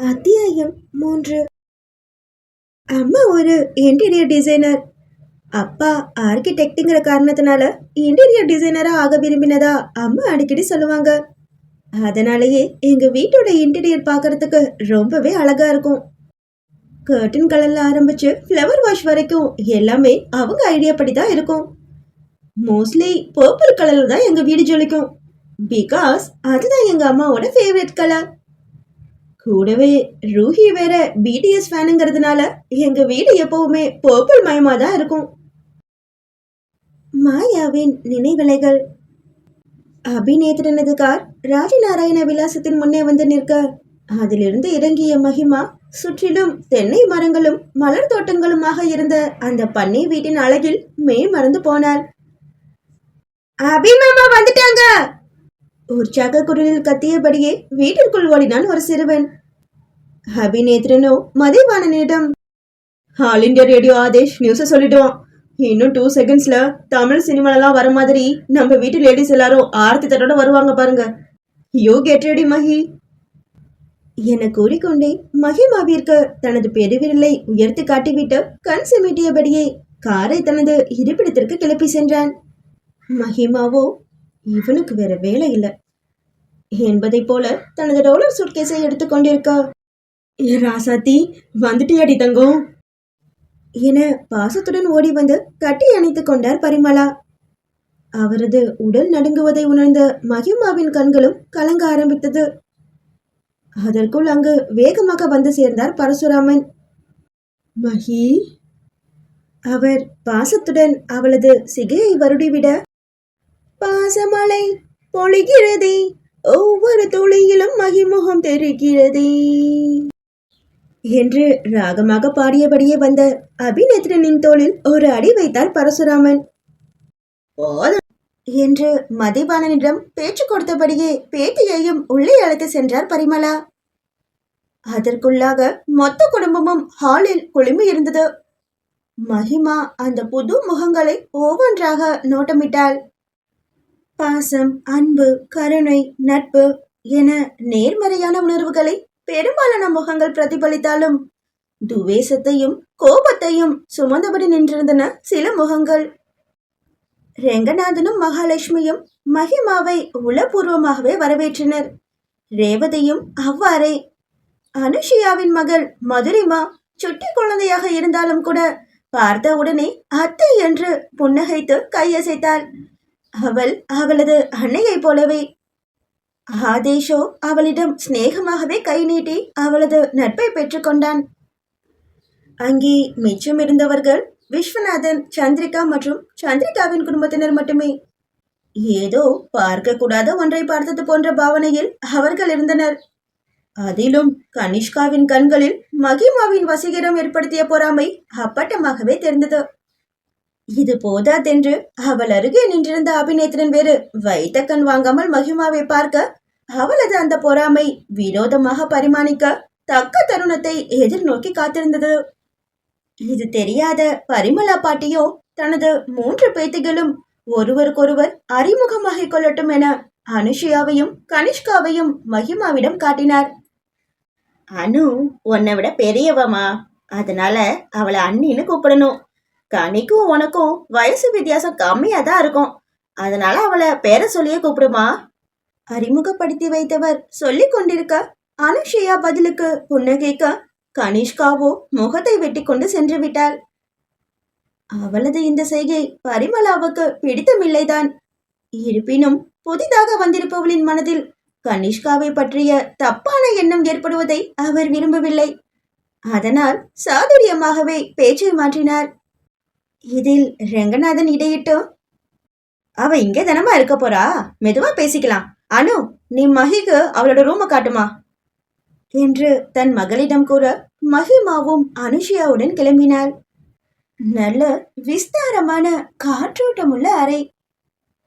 அத்தியாயம் மூன்று. அம்மா ஒரு இன்டீரியர் டிசைனர் அப்பா ஆர்கிடெக்டுங்கிற காரணத்தினால இன்டீரியர் டிசைனரா ஆக விரும்பினதா அம்மா அடிக்கடி சொல்லுவாங்க. அதனாலேயே எங்க வீட்டோட இன்டீரியர் பார்க்கறதுக்கு ரொம்பவே அழகா இருக்கும். கர்டன் கலர்ல ஆரம்பிச்சு ஃப்ளவர் வாஷ் வரைக்கும் எல்லாமே அவங்க ஐடியா படி தான் இருக்கும். மோஸ்ட்லி பர்பிள் கலர்ல தான் எங்க வீடு ஜொலிக்கும். பிகாஸ் அதுதான் எங்க அம்மாவோட ஃபேவரட் கலர் கூடவே ரூஹி வேற பிடிஎஸ் ஃபேனுங்கிறதுனால எங்க வீடு எப்பவுமே பர்பிள் மயமா தான் இருக்கும். மாயாவின் நினைவிலைகள். அபிநேத்திரனது கார் ராஜநாராயண விலாசத்தின் முன்னே வந்து நிற்க. அதிலிருந்து இறங்கிய மகிமா சுற்றிலும் தென்னை மரங்களும் மலர் தோட்டங்களுமாக இருந்த அந்த பண்ணை வீட்டின் அழகில் மே மறந்து போனாள். அபிமாமா வந்துட்டாங்க! உற்சாக குரலில் கத்தியபடியே வீட்டிற்குள் ஓடினான் ஒரு சிறுவன். அபிநேத்ரனோ மதிவாணனிடம் ஆல் இண்டியா ரேடியோ ஆதேஷ் நியூஸை சொல்லிட்டோம் இன்னும் டூ செகண்ட்ஸ்ல தமிழ் சினிமாலலாம் வர மாதிரி நம்ம வீட்டு லேடிஸ் எல்லாரும் ஆர்த்தி தட்டோட வருவாங்க பாருங்க. யூ கெட் ரெடி மஹி என கூறிக்கொண்டே மகிமாவிற்கு தனது பெருவிரலை உயர்த்தி காட்டிவிட்டு கண் சிமிட்டியபடியே காரை தனது இருப்பிடத்திற்கு கிளப்பி சென்றான். மகிமாவோ இவனுக்கு வேற வேலை இல்லை. என்பதைப் போல தனது ரோலர் சூட்கேஸை எடுத்துக்கொண்டிருக்கா ஏ ராசாத்தி வந்துட்டியாடி தங்கம் என பாசத்துடன் ஓடி வந்து கட்டி அணைத்துக் கொண்டார் பரிமளா. அவரது உடல் நடுங்குவதை உணர்ந்த மகிமாவின் கண்களும் கலங்க ஆரம்பித்தது. அதற்குள் அங்கு வேகமாக வந்து சேர்ந்தார் பரசுராமன். மகி அவர் பாசத்துடன் அவளது சிகையை வருடிவிட பாசமலை பொழிகிறதே. ஒவ்வொரு துளியிலும் மகிமுகம் தெரிகிறதே. என்று ராகமாக பாடியபடியே வந்த அபிநேத்ரனின் தோளில் ஒரு அடி வைத்தார் பரசுராமன். போதும் என்று மதிவாணனிடம் பேச்சு கொடுத்தபடியே பேட்டியையும் உள்ளே அழைத்து சென்றார் பரிமளா. அதற்குள்ளாக மொத்த குடும்பமும் ஹாலில் குழுமி இருந்தது. மகிமா அந்த புது முகங்களை ஒவ்வொன்றாக நோட்டமிட்டாள். பாசம் அன்பு கருணை நட்பு என நேர்மறையான உணர்வுகளை பெரும்பாலான முகங்கள் பிரதிபலித்தாலும் துவேசத்தையும் கோபத்தையும் சுமந்தபடி நின்றிருந்தன சில முகங்கள். ரெங்கநாதனும் மகாலட்சுமியும் மகிமாவை உளபூர்வமாகவே வரவேற்றனர். ரேவதியும் அவ்வாறே. அனுஷியாவின் மகள் மதுரிமா சுட்டி குழந்தையாக இருந்தாலும் கூட பார்த்த உடனே அத்தை என்று புன்னகைத்து கையசைத்தாள். அவள் அவளது அன்னையைப் போலவே. ஆதேஷோ அவளிடம் சிநேகமாகவே கை நீட்டி அவளது நட்பை பெற்றுக்கொண்டான் அங்கே மிச்சம் இருந்தவர்கள் விஸ்வநாதன் சந்திரிகா மற்றும் சந்திரிகாவின் குடும்பத்தினர் மட்டுமே. ஏதோ பார்க்கக்கூடாத ஒன்றை பார்த்தது போன்ற பாவனையில் அவர்கள் இருந்தனர். அதிலும் கனிஷ்காவின் கண்களில் மகிமாவின் வசீகரம் ஏற்படுத்திய பொறாமை அப்பட்டமாகவே தெரிந்தது. இது போதாதென்று. அவள் அருகே நின்றிருந்த அபிநேத்திரன் வேறு வைத்த கண் வாங்காமல் மகிமாவை பார்க்க அவளது அந்த பொறாமை விரோதமாக பரிமாணிக்க தக்க தருணத்தை எதிர்நோக்கி காத்திருந்தது. இது தெரியாத பரிமளா பாட்டியோ தனது மூன்று பேத்திகளும் ஒருவருக்கொருவர் அறிமுகமாகிக் கொள்ளட்டும் என அனுஷியாவையும் கனிஷ்காவையும் மகிமாவிடம் காட்டினார். அனு உன்னை விட பெரியவமா அதனால அவளை அண்ணின்னு கூப்பிடணும். கனிக்கும் உனக்கும் வயசு வித்தியாசம் கம்மியா தான் இருக்கும். அதனால அவளை பேரை சொல்லியே கூப்பிடுமா? அறிமுகப்படுத்தி வைத்தவர் சொல்லி கொண்டிருக்க அனுஷயா பதிலுக்கு புன்னகைக்க கனிஷ்காவோ முகத்தை வெட்டி கொண்டு சென்று விட்டாள். அவளது இந்த செய்கை பரிமளாவுக்கு பிடித்தமில்லைதான். இருப்பினும் புதிதாக வந்திருப்பவளின் மனதில் கனிஷ்காவை பற்றிய தப்பான எண்ணம் ஏற்படுவதை அவர் விரும்பவில்லை. அதனால் சாதுரியமாகவே பேச்சை மாற்றினார். இதில் ரெங்கநாதன் இடையிட்டோ? அவ இங்கே தினமா இருக்க போறா? மெதுவா பேசிக்கலாம். அனு நீ மகிக்கு அவளோட ரூமை காட்டுமா? என்று தன் மகளிடம் கூற மகிமாவும் அனுஷியாவுடன் கிளம்பினாள். நல்ல விஸ்தாரமான காற்றோட்டமுள்ள அறை.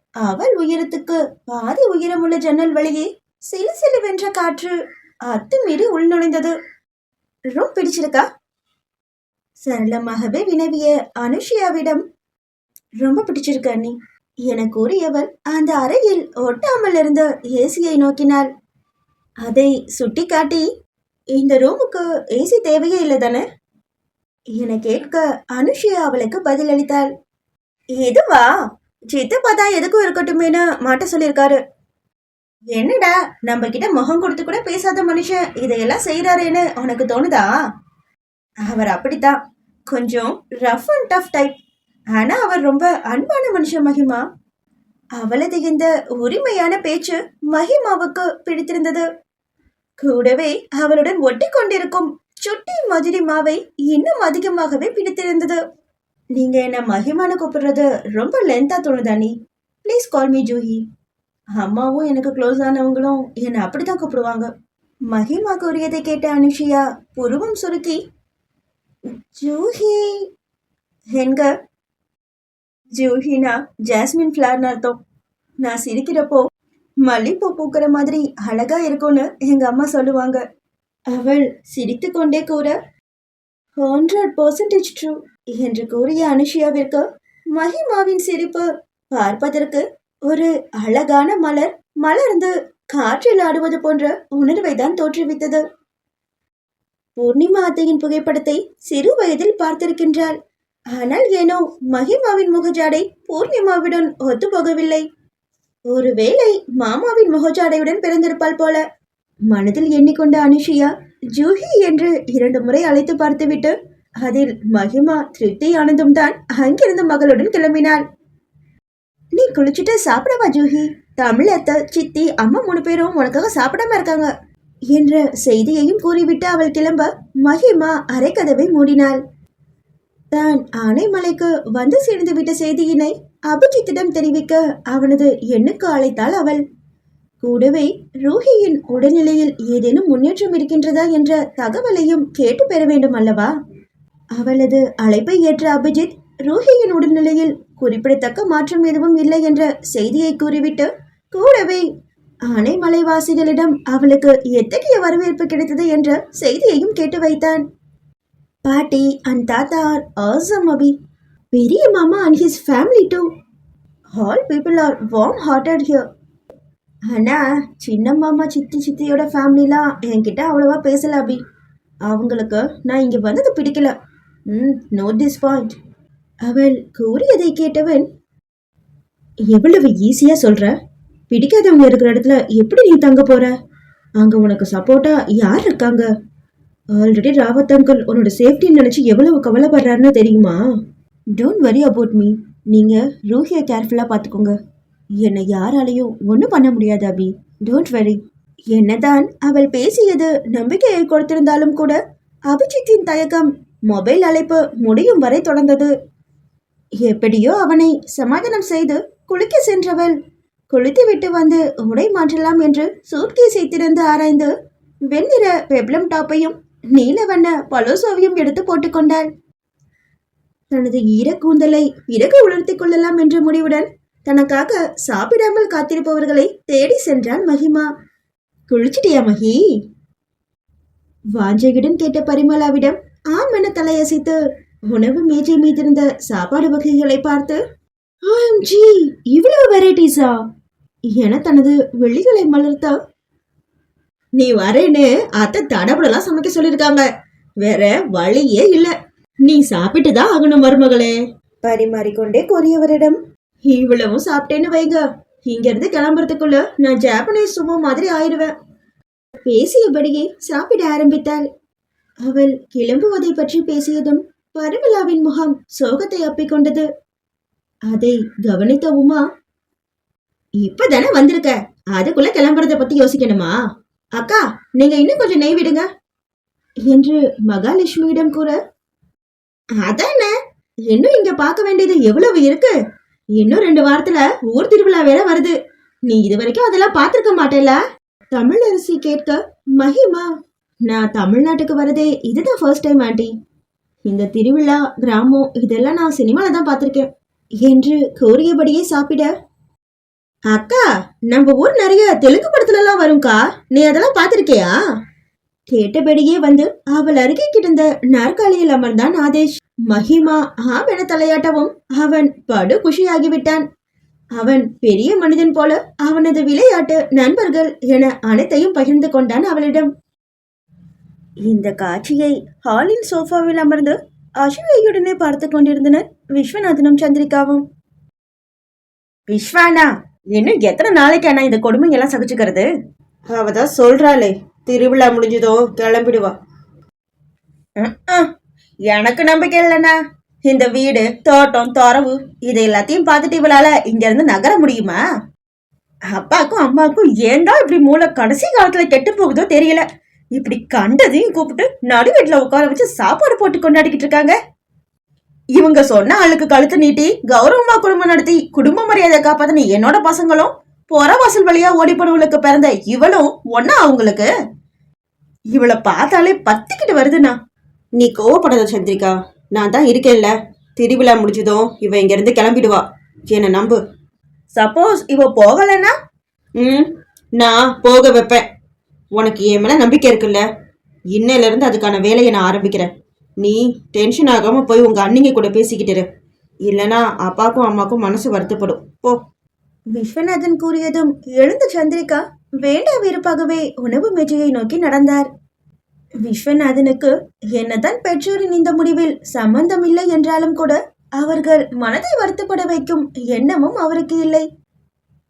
அவள் உயரத்துக்கு பாதி உயரமுள்ள ஜன்னல் வழியே சிலு சிலுவென்ற காற்று அத்துமீறி உள்நுழைந்தது. ரொம்ப பிடிச்சிருக்கா? சரளமாகவே வினவிய அனுஷியாவிடம் ரொம்ப பிடிச்சிருக்கு அண்ணி. என கூறியவள் அந்த அறையில் ஒட்டாமல் இருந்த ஏசியை நோக்கினாள். அதை சுட்டிக்காட்டி இந்த ரூமுக்கு ஏசி தேவையே இல்லை தானே? என கேட்க அனுஷியா அவளுக்கு பதிலளித்தாள். எதுவா? சித்தப்பா தான் எதுக்கும் இருக்கட்டுமேனு மாட்ட சொல்லியிருக்காரு. என்னடா நம்ம கிட்ட முகம் கொடுத்து கூட பேசாத மனுஷன் இதையெல்லாம் செய்யறாருன்னு உனக்கு தோணுதா? அவர் அப்படித்தான். கொஞ்சம் ரஃப் அண்ட் டஃப் டைப் ஆனா அவர் ரொம்ப அன்பான மனுஷன் மகிமா. அவளது இந்த உரிமையான பேச்சு மகிமாவுக்கு பிடித்திருந்தது. கூடவே அவளுடன் ஒட்டி கொண்டிருக்கும் சுட்டி மதுரி மாவை இன்னும் அதிகமாகவே பிடித்திருந்தது. நீங்க என்ன மகிமான கூப்பிடுறது ரொம்ப லென்த்தா தோணுதானி ப்ளீஸ் கால் மீ ஜூஹி. அம்மாவும் எனக்கு க்ளோஸ் ஆனவங்களும் என்னை அப்படித்தான் கூப்பிடுவாங்க. மகிமா கூறியதை கேட்ட அனுஷியா புருவம் சுருக்கி ஜூஹி என்க ஜூஹினா ஜாஸ்மின் ஃப்ளவர்னு அர்த்தம். நான் சிரிக்கிறப்போ மல்லிப்பூ பூக்கிற மாதிரி அழகா இருக்கும்னு எங்க அம்மா சொல்லுவாங்க. அவள் சிரித்து கொண்டே கூற ஹண்ட்ரட் பர்சன்டேஜ் ட்ரூ என்று கூறிய அனுஷியாவிற்கு மஹிமாவின் சிரிப்பு பார்ப்பதற்கு ஒரு அழகான மலர் மலர்ந்து காற்றில் ஆடுவது போன்ற உணர்வை தான் தோற்றுவித்தது. பூர்ணிமா அத்தையின் புகைப்படத்தை சிறு வயதில் பார்த்திருக்கின்றாள் ஆனால் ஏனோ மகிமாவின் முகஜாடை பூர்ணிமாவுடன் ஒத்து போகவில்லை ஒருவேளை மாமாவின் முகஜாடையுடன் பிறந்திருப்பாள் போல. மனதில் எண்ணிக்கொண்ட அனுஷியா ஜூஹி என்று இரண்டு முறை அழைத்து பார்த்துவிட்டு அதில் மகிமா திருப்தி ஆனந்தும் தான் அங்கிருந்து மகளுடன் கிளம்பினாள். நீ குளிச்சுட்டு சாப்பிடவா ஜூஹி? தமிழத்த சித்தி அம்மா மூணு பேரும் உனக்காக சாப்பிடாம இருக்காங்க. என்ற செய்தியையும் கூறிவிட்டு அவள் கிளம்ப மகிமா அரைக்கதவை மூடினாள். தான் ஆனைமலைக்கு வந்து சேர்ந்து விட்ட செய்தியினை அபிஜித்திடம் தெரிவிக்க அவனது எண்ணுக்கு அழைத்தாள் அவள். கூடவே ரூஹியின் உடல்நிலையில் ஏதேனும் முன்னேற்றம் இருக்கின்றதா என்ற தகவலையும் கேட்டு பெற வேண்டும் அல்லவா? அவளது அழைப்பை ஏற்ற அபிஜித் ரூஹியின் உடல்நிலையில் குறிப்பிடத்தக்க மாற்றம் எதுவும் இல்லை என்ற செய்தியை கூறிவிட்டு கூடவே ஆனைமலைவாசிகளிடம் அவளுக்கு எத்தகைய வரவேற்பு கிடைத்தது என்ற செய்தியையும் கேட்டு வைத்தான். பாட்டி அண்ட் தாத்தா ஆர் ஆசம் அபி. பெரிய மாமா and his family too all people are warm hearted here ஆனால் சின்ன மாமா சித்தி சித்தியோட ஃபேமிலிலாம் என்கிட்ட அவ்வளோவா பேசல அபி. அவங்களுக்கு நான் இங்கே வந்தது பிடிக்கல. ம் நோட் திஸ் பாயிண்ட் அவள் கூறியதை கேட்டவன் எவ்வளவு ஈஸியாக சொல்கிற பிடிக்காதவங்க இருக்கிற இடத்துல எப்படி நீ தங்க போற? அங்கே உனக்கு சப்போர்ட்டா யார் இருக்காங்க? ஆல்ரெடி ராவத் அங்கிள் உன்னோட சேஃப்டின்னு நினச்சி எவ்வளவு கவலைப்படுறாருன்னு தெரியுமா? டோன்ட் வரி அபவுட் மீ நீங்கள் ரூஹியை கேர்ஃபுல்லாக பார்த்துக்கோங்க. என்னை யாராலையும் ஒன்றும் பண்ண முடியாது அபி. டோன்ட் வரி என்னதான் அவள் பேசியது நம்பிக்கையை கொடுத்திருந்தாலும் கூட அபிஜித்தின் தயக்கம் மொபைல் அழைப்பு முடியும் வரை தொடர்ந்தது. எப்படியோ அவனை சமாதானம் செய்து குளிக்க சென்றவள் குளித்துவிட்டு வந்து உடை மாற்றலாம் என்று சூட்கேஸை திறந்து ஆராய்ந்து வெண்ணிற பெப்ளம் டாப்பையும் நீல வண்ண பலோசோவையும் எடுத்து போட்டுக்கொண்டாள் தனது ஈர கூந்தலை பிறகு உலர்த்தி கொள்ளலாம் என்ற முடிவுடன் தனக்காக சாப்பிடாமல் காத்திருப்பவர்களை தேடி சென்றான் மகிமா. குளிச்சிட்டியா மகி? வாஞ்சையுடன் கேட்ட பரிமலாவிடம் ஆம் என தலையசைத்து உணவு மேஜை மீதிருந்த சாப்பாடு வகைகளை பார்த்து ஜி இவ்வளவு வெரைட்டிஸா? என தனது வெள்ளிகளை மலர்த்தா நீ வரேன்னு அத்தை தடபடலாம் சமைக்க சொல்லிருக்காங்க வேற வழியே இல்ல. நீ சாப்பிட்டு தான் ஆகணும் மருமகளே. பரிமாறிக்கொண்டே கோரியவரிடம் இவ்வளவும் சாப்பிட்டேன்னு வைங்க. இங்க இருந்து கிளம்புறதுக்குள்ள நான் ஜாப்பனீஸ் சும்மா மாதிரி ஆயிடுவேன் பேசியபடியே சாப்பிட ஆரம்பித்தாள். அவள் கிளம்புவதை பற்றி பேசியதும் பரிமலாவின் முகம் சோகத்தை அப்பிக்கொண்டது அதை கவனித்த உமா இப்பதானே வந்திருக்க. அதுக்குள்ள கிளம்புறத பத்தி யோசிக்கணுமா? அக்கா நீங்க இன்னும் கொஞ்சம் நெய் விடுங்க. என்று மகாலட்சுமியிடம் கூற அதானே? இன்னும் இங்க பார்க்க வேண்டியது எவ்வளவு இருக்கு? இன்னும் ரெண்டு வாரத்துல ஊர் திருவிழா வேற வருது. நீ இது வரைக்கும் அதெல்லாம் பார்த்திருக்க மாட்டேல தமிழரசி கேட்க மகிமா நான் தமிழ்நாட்டுக்கு வரதே இதுதான் ஃபர்ஸ்ட் டைம் ஆண்டி. இந்த திருவிழா கிராமம் இதெல்லாம் நான் சினிமால தான் பார்த்துருக்கேன். என்று கூறியபடியே சாப்பிட அக்கா நம்ம ஊர் நிறைய தெலுங்கு படத்துலலாம் வரும்க்கா. நீ அதெல்லாம் பார்த்துருக்கியா? கேட்டபடியே வந்து அவள் அருகே கிடந்த நாற்காலியில் அமர்ந்தான் ஆதேஷ். மகிமா ஆவென தலையாட்டவும் அவன் படு குஷியாகிவிட்டான். அவன் பெரிய மனிதன் போல அவனது விளையாட்டு நண்பர்கள் என அனைத்தையும் பகிர்ந்து கொண்டான் அவளிடம். இந்த காட்சியை ஹாலின் சோஃபாவில் அமர்ந்து அசுவையுடனே பார்த்து கொண்டிருந்தனர் விஸ்வநாதனும் சந்திரிகாவும். விஸ்வானா இன்னும் எத்தனை நாளைக்கு அண்ணா இந்த கொடுமை எல்லாம் சகிச்சுக்கிறது? அவதான் சொல்றாளே திருவிழா முடிஞ்சதும் கிளம்பிடுவா. எனக்கு நம்பிக்கை இல்லைண்ணா. இந்த வீடு தோட்டம் தொரவு இது எல்லாத்தையும் பார்த்துட்டு இவளால இங்க இருந்து நகர முடியுமா? அப்பாக்கும் அம்மாக்கும் ஏன்டா இப்படி மூளை கடைசி காலத்துல கெட்டு போகுதோ தெரியல. இப்படி கண்டதையும் கூப்பிட்டு நடு வீட்டுல உட்கார வச்சு சாப்பாடு போட்டு கொண்டாடிக்கிட்டு இருக்காங்க. இவங்க சொன்ன ஆளுக்கு கழுத்து நீட்டி கௌரவமா குடும்பம் நடத்தி குடும்ப மரியாதை காப்பாத்தின என்னோட பசங்களும் புறவாசல் வழியா ஓடிப்படவளுக்கு பிறந்த இவளும் ஒன்னா அவங்களுக்கு? இவளை பார்த்தாலே பத்திக்கிட்டு வருதுண்ணா. நீ கோவப்படாத சந்திரிகா. நான் தான் இருக்கேன்ல. திருவிழா முடிஞ்சதும் இவ இங்கேருந்து கிளம்பிடுவா. என்ன நம்பு. சப்போஸ் இவ போகலைன்னா? ம் நான் போக வைப்பேன். உனக்கு என் மேல நம்பிக்கை இருக்குல்ல. இன்னையிலேருந்து அதுக்கான வேலையை நான் ஆரம்பிக்கிறேன். நீ டென்ஷன் ஆகாம போய் உங்க அண்ணிங்க கூட பேசிக்கிட்டு இல்லைன்னா அப்பாக்கும் அம்மாக்கும் மனசு வருத்தப்படும். போ. விஸ்வநாதன் கூறியதும் எழுந்த சந்திரிகா வேண்டா வெறுப்பாகவே உணவு மேஜையை நோக்கி நடந்தார். விஸ்வநாதனுக்கு என்னதான் பெற்றோரின் இந்த முடிவில் சம்பந்தம் இல்லை என்றாலும் கூட அவர்கள் மனதை வருத்தப்பட வைக்கும் எண்ணமும் அவருக்கு இல்லை.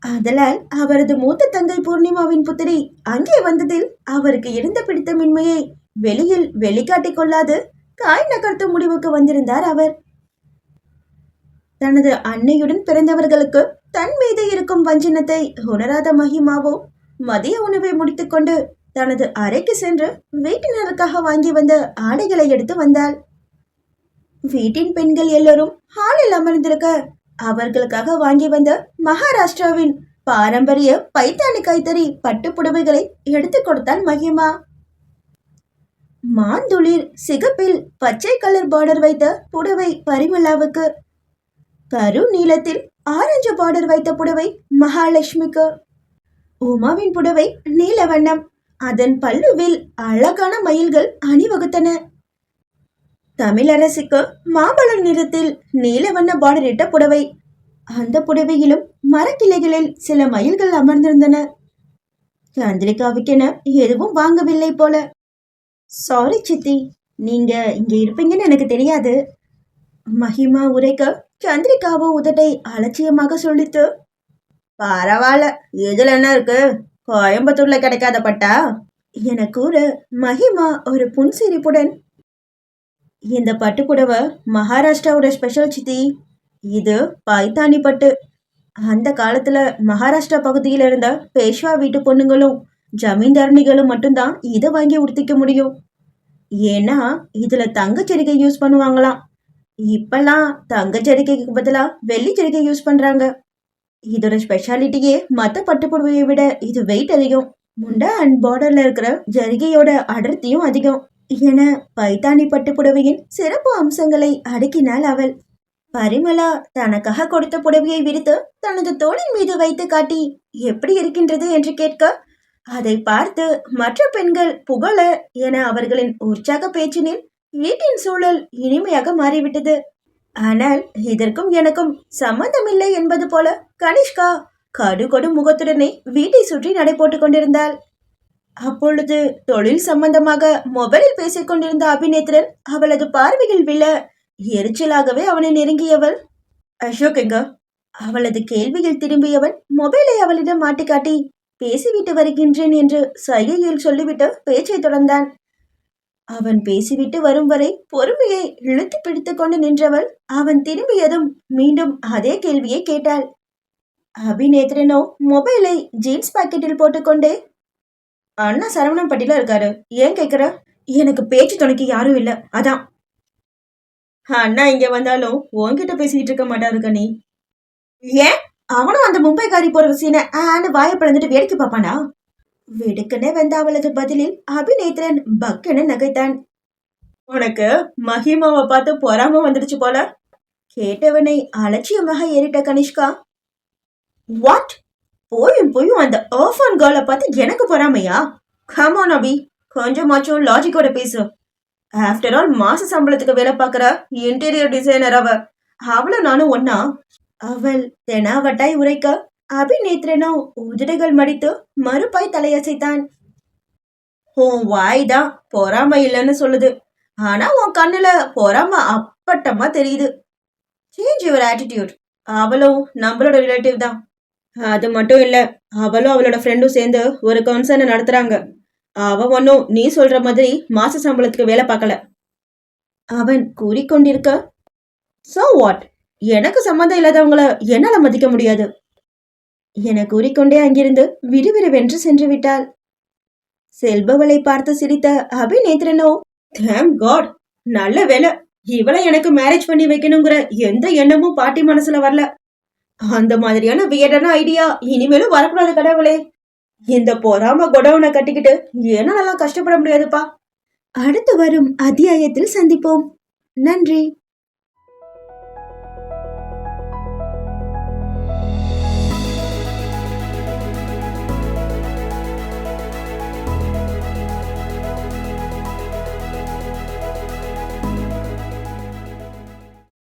அதனால் அவரது மூத்த தங்கை பூர்ணிமாவின் புத்திரி அங்கே வந்ததில் அவருக்கு இருந்த பிடித்தமின்மையை வெளியில் வெளிக்காட்டிக் கொள்ளாது காய் நகர்த்தும் முடிவுக்கு வந்திருந்தார் அவர். தனது அன்னையுடன் பிறந்தவர்களுக்கு தன் மீது இருக்கும் வஞ்சனத்தை உணராத மகிமாவோ மதிய உணவை முடித்துக்கொண்டு தனது அறைக்கு சென்று வீட்டினருக்காக வாங்கி வந்த ஆடைகளை எடுத்து வந்தாள். வீட்டின் பெண்கள் எல்லோரும் ஹாலில் அமர்ந்திருக்க அவர்களுக்காக வாங்கி வந்த மகாராஷ்டிராவின் பாரம்பரிய பைத்தானி கைத்தறி பட்டு புடவைகளை எடுத்து கொடுத்தாள் மகிமா. மாந்துளிர் சிகப்பில் பச்சை கலர் பார்டர் வைத்த புடவை பரிமளாவுக்கு. கரு நீளத்தில் ஆரஞ்சு பார்டர் வைத்த புடவை மகாலட்சுமிக்கு. உமாவின் புடவை நீல வண்ணம். அதன் பல்லுவில் அழகான மயில்கள் அணிவகுத்தன. தமிழரசிக்கு மாம்பழம் நிறத்தில் நீல வண்ண பார்டர் இட்ட புடவை. அந்த புடவையிலும் மரக்கிளைகளில் சில மயில்கள் அமர்ந்திருந்தன. சந்திரிகாவுக்கென எதுவும் வாங்கவில்லை போல. சாரி சித்தி. நீங்க இங்க இருப்பீங்கன்னு எனக்கு தெரியாது. மகிமா உரைக்க சந்திரிகாவோ உதட்டை அலட்சியமாக சொல்லித்து பரவாயில்ல இதுல என்ன இருக்கு? கோயம்புத்தூர்ல கிடைக்காத பட்டா? என கூற மகிமா ஒரு புன்சிரிப்புடன் இந்த பட்டு புடவை மகாராஷ்டிராவோட ஸ்பெஷல் சித்தி. இது பைத்தானி பட்டு. அந்த காலத்துல மகாராஷ்டிரா பகுதியில இருந்த பேஷ்வா வீட்டு பொண்ணுங்களும் ஜமீன்தாரணிகளும் மட்டும்தான் இதை வாங்கி உடுத்திக்க முடியும். ஏன்னா இதுல தங்கச்சரிகை யூஸ் பண்ணுவாங்களாம். இப்பெல்லாம் தங்கச்சரிகைக்கு பதிலா வெள்ளி ஜரிகை யூஸ் பண்றாங்க. இதோட ஸ்பெஷாலிட்டியே மத்த பட்டு புடவையை விட இது வெயிட் அதிகம். முண்டா அண்ட் பார்டர்ல இருக்கிற ஜரிகையோட அடர்த்தியும் அதிகம். என பைத்தானி பட்டு புடவையின் சிறப்பு அம்சங்களை அடுக்கினாள் அவள். பரிமளா தனக்காக கொடுத்த புடவையை விரித்து தனது தோளின் மீது வைத்து காட்டி எப்படி இருக்கின்றது? என்று கேட்க அதை பார்த்து மற்ற பெண்கள் புகழ என அவர்களின் உற்சாக பேச்சினில் வீட்டின் சூழல் இனிமையாக மாறிவிட்டது. ஆனால் இதற்கும் எனக்கும் சம்மந்தமில்லை என்பது போல கனிஷ்கா கடுகொடு முகத்துடனே வீட்டை சுற்றி நடை போட்டுக் கொண்டிருந்தாள். அப்பொழுது தொழில் சம்பந்தமாக மொபைலில் பேசிக் கொண்டிருந்த அபிநேத்திரன் அவளது பார்வையில் விழ எரிச்சலாகவே அவனை நெருங்கியவள் அசோக் எங்க? அவளது கேள்வியில் திரும்பியவன் மொபைலை அவளிடம் மாட்டிக்காட்டி பேசிவிட்டு வருகின்றேன் என்று சைகையில் சொல்லிவிட்டு பேச்சை தொடர்ந்தான். அவன் பேசிவிட்டு வரும் வரை பொறுமையை இழுத்து பிடித்து கொண்டு நின்றவள் அவன் திரும்பியதும் மீண்டும் அதே கேள்வியை கேட்டாள். அபிநேத்ரனோ மொபைலை ஜீன்ஸ் பாக்கெட்டில் போட்டுக்கொண்டே. அண்ணா சரவணன் பட்டில இருக்காரு. ஏன் கேக்குற? எனக்கு பேச்சு துணைக்கு யாரும் இல்ல. அதான். அண்ணா இங்க வந்தாலும் உன்கிட்ட பேசிக்கிட்டு இருக்க மாட்டாரு கனி ஏன்? அவனும் அந்த மும்பைக்காரி போற சீனை ஆன்னு வாயை பிளந்துட்டு வேடிக்கை பார்ப்பானா? வெடுக்கனே வந்த அவளது பதிலில் அபிநேத்திரன் பக்கென நகைத்தான். உனக்கு மகிமாவை பார்த்து பொறாம வந்துடுச்சு போல? கேட்டவனை அலட்சியமாக ஏறிட்ட கனிஷ்கா. வாட் போயும் போயும் அந்த ஆஃபன் கேர்ளை பார்த்து எனக்கு பொறாமையா? Come on Abhi. கொஞ்சமாச்சும் லாஜிக்கோட பேசு. ஆஃப்டர் ஆல் மாச சம்பளத்துக்கு வேலை பார்க்குற இன்டீரியர் டிசைனர் அவ. அவளும் நானும் ஒன்னா அவள் தெனாவட்டாய் உரைக்க அபிநேத்திரனோ உதிரைகள் மடித்து மறுபாய் தலையசைத்தான். உன் வாய் தான் பொறாம இல்லைன்னு சொல்லுது. ஆனா உன் கண்ணுல பொறாம அப்பட்டமா தெரியுது. சேஞ்ச் யுவர் ஆட்டிடியூட் அவளும் நம்மளோட ரிலேட்டிவ் தான். அது மட்டும் இல்ல அவளும் அவளோட ஃப்ரெண்டும் சேர்ந்து ஒரு கன்சர்னை நடத்துறாங்க. அவ ஒன்னும் நீ சொல்ற மாதிரி மாச சம்பளத்துக்கு வேலை பார்க்கல. அவன் கூறிக்கொண்டிருக்க சோ வாட் எனக்கு சம்மந்தம் இல்லாதவங்கள என்னால மதிக்க முடியாது. என கூறிக்கொண்டே அங்கிருந்து விறுவிறுவென்று சென்று விட்டாள். செல்பவளை பார்த்து சிரித்த அபிநேத்திரனோ தேம் காட் நல்ல வேலை இவளை எனக்கு மேரேஜ் பண்ணி வைக்கணுங்கிற எந்த எண்ணமும் பாட்டி மனசுல வரல. அந்த மாதிரியான வியடான ஐடியா இனிமேலும் வரக்கூடாது கடவுளே. இந்த பொறாம குடவுனை கட்டிக்கிட்டு என்னாலலாம் கஷ்டப்பட முடியாதுப்பா. அடுத்து வரும் அத்தியாயத்தில் சந்திப்போம். நன்றி.